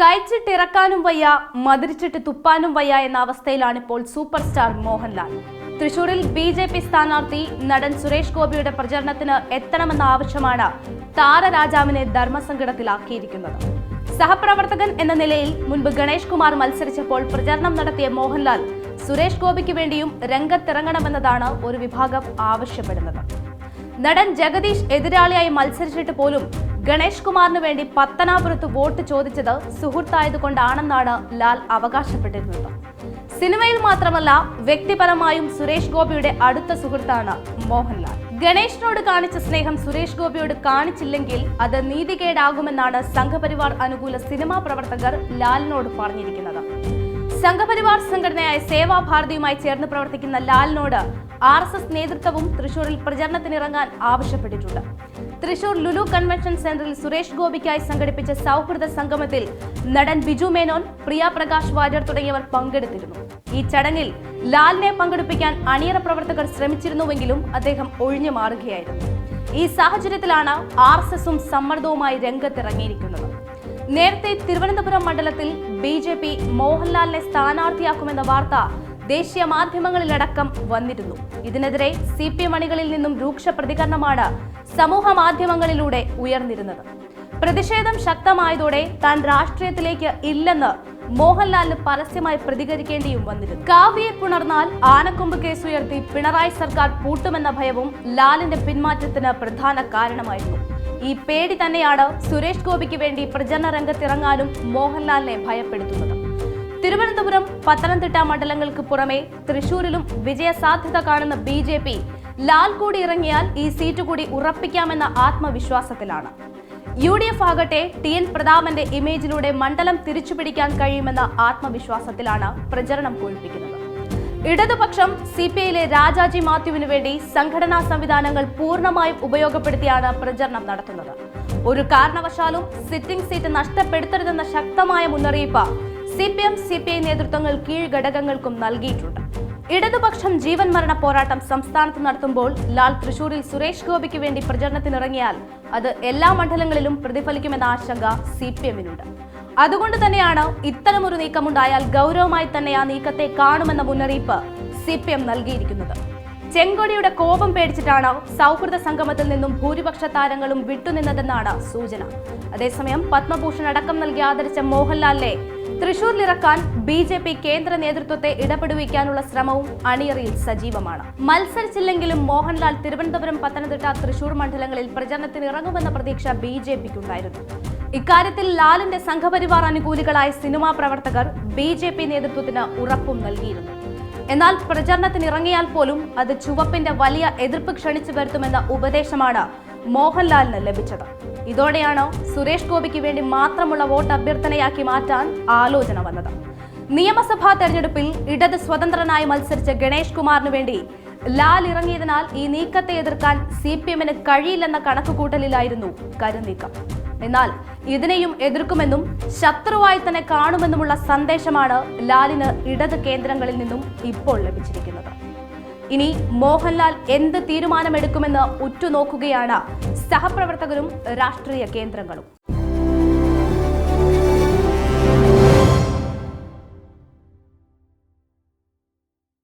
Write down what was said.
കഴിച്ചിട്ടിറക്കാനും വയ്യ മതിരിച്ചിട്ട് തുപ്പാനും വയ്യ എന്ന അവസ്ഥയിലാണ് ഇപ്പോൾ സൂപ്പർ സ്റ്റാർ മോഹൻലാൽ. തൃശൂരിൽ ബി ജെ പി സ്ഥാനാർത്ഥി നടൻ സുരേഷ് ഗോപിയുടെ പ്രചരണത്തിന് എത്തണമെന്ന ആവശ്യമാണ് താരരാജാവിനെ ധർമ്മസങ്കടത്തിലാക്കിയിരിക്കുന്നത്. സഹപ്രവർത്തകൻ എന്ന നിലയിൽ മുൻപ് ഗണേഷ് കുമാർ മത്സരിച്ചപ്പോൾ പ്രചരണം നടത്തിയ മോഹൻലാൽ സുരേഷ് ഗോപിക്ക് വേണ്ടിയും രംഗത്തിറങ്ങണമെന്നതാണ് ഒരു വിഭാഗം ആവശ്യപ്പെടുന്നത്. നടൻ ജഗദീഷ് എതിരാളിയായി മത്സരിച്ചിട്ട് പോലും ഗണേഷ് കുമാറിന് വേണ്ടി പത്തനാപുരത്ത് വോട്ട് ചോദിച്ചത് സുഹൃത്തായതുകൊണ്ടാണെന്നാണ് ലാൽ അവകാശപ്പെട്ടിരുന്നത്. സിനിമയിൽ മാത്രമല്ല വ്യക്തിപരമായും സുരേഷ് ഗോപിയുടെ അടുത്ത സുഹൃത്താണ് മോഹൻലാൽ. ഗണേഷിനോട് കാണിച്ച സ്നേഹം സുരേഷ് ഗോപിയോട് കാണിച്ചില്ലെങ്കിൽ അത് നീതികേടാകുമെന്നാണ് സംഘപരിവാർ അനുകൂല സിനിമാ പ്രവർത്തകർ ലാലിനോട് പറഞ്ഞിരിക്കുന്നത്. സംഘപരിവാർ സംഘടനയായ സേവാ ഭാരതിയുമായി ചേർന്ന് പ്രവർത്തിക്കുന്ന ലാലിനോട് ആർ എസ് എസ് നേതൃത്വവും തൃശൂരിൽ പ്രചരണത്തിനിറങ്ങാൻ ആവശ്യപ്പെട്ടിട്ടുണ്ട്. തൃശൂർ ലുലു കൺവെൻഷൻ സെന്ററിൽ സുരേഷ് ഗോപിക്കായി സംഘടിപ്പിച്ച സൗഹൃദ സംഗമത്തിൽ നടൻ ബിജു മേനോൻ പ്രിയ പ്രകാശ് വാര്യർ തുടങ്ങിയവർ പങ്കെടുത്തിരുന്നു. ഈ ചടങ്ങിൽ ലാലിനെ പങ്കെടുപ്പിക്കാൻ അണിയറ പ്രവർത്തകർ ശ്രമിച്ചിരുന്നുവെങ്കിലും അദ്ദേഹം ഒഴിഞ്ഞു മാറുകയായിരുന്നു. ഈ സാഹചര്യത്തിലാണ് ആർ എസ് എസും സമ്മർദ്ദവുമായി രംഗത്തിറങ്ങിയിരിക്കുന്നത്. നേരത്തെ തിരുവനന്തപുരം മണ്ഡലത്തിൽ ബി ജെ പി മോഹൻലാലിനെ സ്ഥാനാർത്ഥിയാക്കുമെന്ന വാർത്ത ദേശീയ മാധ്യമങ്ങളിലടക്കം വന്നിരുന്നു. ഇതിനെതിരെ സി പി എം അണികളിൽ നിന്നും രൂക്ഷ പ്രതികരണമാണ് സമൂഹ മാധ്യമങ്ങളിലൂടെ ഉയർന്നിരുന്നത്. പ്രതിഷേധം ശക്തമായതോടെ താൻ രാഷ്ട്രീയത്തിലേക്ക് ഇല്ലെന്ന് മോഹൻലാലിന് പരസ്യമായി പ്രതികരിക്കേണ്ടിയും വന്നിരുന്നു. കാവ്യയെ പുണർന്നാൽ ആനക്കൊമ്പ് കേസ് ഉയർത്തി പിണറായി സർക്കാർ പൂട്ടുമെന്ന ഭയവും ലാലിന്റെ പിന്മാറ്റത്തിന് പ്രധാന കാരണമായിരുന്നു. ഈ പേടി തന്നെയാണ് സുരേഷ് ഗോപിക്ക് വേണ്ടി പ്രചരണ രംഗത്തിറങ്ങാനും മോഹൻലാലിനെ ഭയപ്പെടുത്തുന്നത്? തിരുവനന്തപുരം പത്തനംതിട്ട മണ്ഡലങ്ങൾക്ക് പുറമെ തൃശൂരിലും വിജയസാധ്യത കാണുന്ന ബി ജെ പി ലാൽ കൂടി ഇറങ്ങിയാൽ ഈ സീറ്റ് കൂടി ഉറപ്പിക്കാമെന്ന ആത്മവിശ്വാസത്തിലാണ്. യു ഡി എഫ് ആകട്ടെ ടി എൻ പ്രതാപന്റെ ഇമേജിലൂടെ മണ്ഡലം തിരിച്ചുപിടിക്കാൻ കഴിയുമെന്ന ആത്മവിശ്വാസത്തിലാണ് പ്രചരണം കൊഴുപ്പിക്കുന്നത് ഇടതുപക്ഷം സി പി ഐയിലെ രാജാജി മാത്യുവിന് വേണ്ടി സംഘടനാ സംവിധാനങ്ങൾ പൂർണമായും ഉപയോഗപ്പെടുത്തിയാണ് പ്രചരണം നടത്തുന്നത്. ഒരു കാരണവശാലും സിറ്റിംഗ് സീറ്റ് നഷ്ടപ്പെടുത്തരുതെന്ന ശക്തമായ മുന്നറിയിപ്പ് C P M C P I നേതൃത്വങ്ങൾ കീഴ്ഘടകങ്ങൾക്കും നൽകിയിട്ടുണ്ട്. ഇടതുപക്ഷം ജീവൻ മരണ പോരാട്ടം സംസ്ഥാനത്ത് നടത്തുമ്പോൾ ലാൽ തൃശൂരിൽ സുരേഷ് ഗോപിക്ക് വേണ്ടി പ്രചരണത്തിനിറങ്ങിയാൽ അത് എല്ലാ മണ്ഡലങ്ങളിലും പ്രതിഫലിക്കുമെന്ന ആശങ്ക സി പി എമ്മിനുണ്ട് അതുകൊണ്ട് തന്നെയാണ് ഇത്തരമൊരു നീക്കമുണ്ടായാൽ ഗൗരവമായി തന്നെ ആ നീക്കത്തെ കാണുമെന്ന മുന്നറിയിപ്പ് സി പി എം നൽകിയിരിക്കുന്നത്. ചെങ്കൊടിയുടെ കോപം പേടിച്ചിട്ടാണ് സൗഹൃദ സംഗമത്തിൽ നിന്നും ഭൂരിപക്ഷ താരങ്ങളും വിട്ടുനിന്നതെന്നാണ് സൂചന. അതേസമയം പത്മഭൂഷൺ അടക്കം നൽകി ആദരിച്ച മോഹൻലാലിനെ തൃശൂരിലിറക്കാൻ ബി ജെ പി കേന്ദ്ര നേതൃത്വത്തെ ഇടപെടുവിക്കാനുള്ള ശ്രമവും അണിയറിയിൽ സജീവമാണ്. മത്സരിച്ചില്ലെങ്കിലും മോഹൻലാൽ തിരുവനന്തപുരം പത്തനംതിട്ട തൃശൂർ മണ്ഡലങ്ങളിൽ പ്രചരണത്തിന് ഇറങ്ങുമെന്ന പ്രതീക്ഷ ബി ജെ പിക്കുണ്ടായിരുന്നു. ഇക്കാര്യത്തിൽ ലാലിന്റെ സംഘപരിവാർ അനുകൂലികളായ സിനിമാ പ്രവർത്തകർ ബി ജെ പി നേതൃത്വത്തിന് ഉറപ്പും നൽകിയിരുന്നു. എന്നാൽ പ്രചരണത്തിന് ഇറങ്ങിയാൽ പോലും അത് ചുവപ്പിന്റെ വലിയ എതിർപ്പ് ക്ഷണിച്ചു വരുത്തുമെന്ന ഉപദേശമാണ് മോഹൻലാലിന് ലഭിച്ചത്. ഇതോടെയാണ് സുരേഷ് ഗോപിക്ക് വേണ്ടി മാത്രമുള്ള വോട്ട് അഭ്യർത്ഥനയാക്കി മാറ്റാൻ ആലോചന വന്നത്. നിയമസഭാ തെരഞ്ഞെടുപ്പിൽ ഇടത് സ്വതന്ത്രനായി മത്സരിച്ച ഗണേഷ് കുമാറിന് വേണ്ടി ലാൽ ഇറങ്ങിയതിനാൽ ഈ നീക്കത്തെ എതിർക്കാൻ സി പി എമ്മിന് കഴിയില്ലെന്ന കണക്കുകൂട്ടലിലായിരുന്നു കരുനീക്കം. എന്നാൽ ഇതിനെയും എതിർക്കുമെന്നും ശത്രുവായി തന്നെ കാണുമെന്നുമുള്ള സന്ദേശമാണ് ലാലിന് ഇടത് കേന്ദ്രങ്ങളിൽ നിന്നും ഇപ്പോൾ ലഭിച്ചിരിക്കുന്നത്. ഇനി മോഹൻലാൽ എന്ത് തീരുമാനമെടുക്കുമെന്ന് ഉറ്റുനോക്കുകയാണ് സഹപ്രവർത്തകരും രാഷ്ട്രീയ കേന്ദ്രങ്ങളും.